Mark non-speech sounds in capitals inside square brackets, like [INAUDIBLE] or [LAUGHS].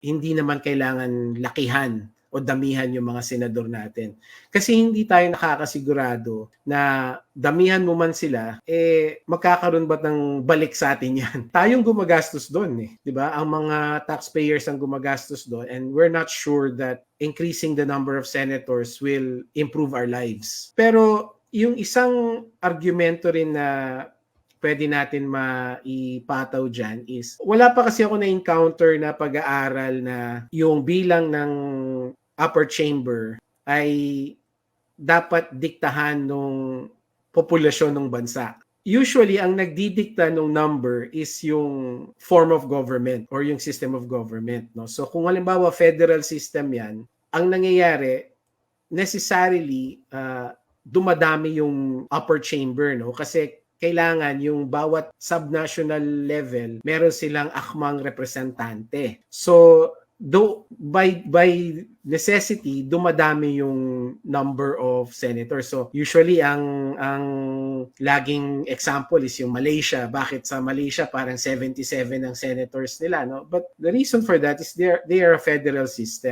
hindi naman kailangan lakihan o damihan yung mga senador natin. Kasi hindi tayo nakakasigurado na damihan mo man sila, eh magkakaroon ba ng balik sa atin yan? [LAUGHS] Tayong gumagastos doon eh. ba Ang mga taxpayers ang gumagastos doon and we're not sure that increasing the number of senators will improve our lives. Pero yung isang argumento rin na pwede natin maipataw dyan is, wala pa kasi ako na-encounter na pag-aaral na yung bilang ng upper chamber ay dapat diktahan ng populasyon ng bansa. Usually, ang nagdidikta ng number is yung form of government or yung system of government. No? So kung halimbawa federal system yan, ang nangyayari, necessarily, uh, dumadami yung upper chamber. No? Kasi kailangan yung bawat subnational level, meron silang akmang representante. So, do by by necessity dumadami yung number of senators. So usually ang ang laging example is yung Malaysia. Bakit sa Malaysia parang 77 ang senators nila no? But the reason for that is they are, they are a federal system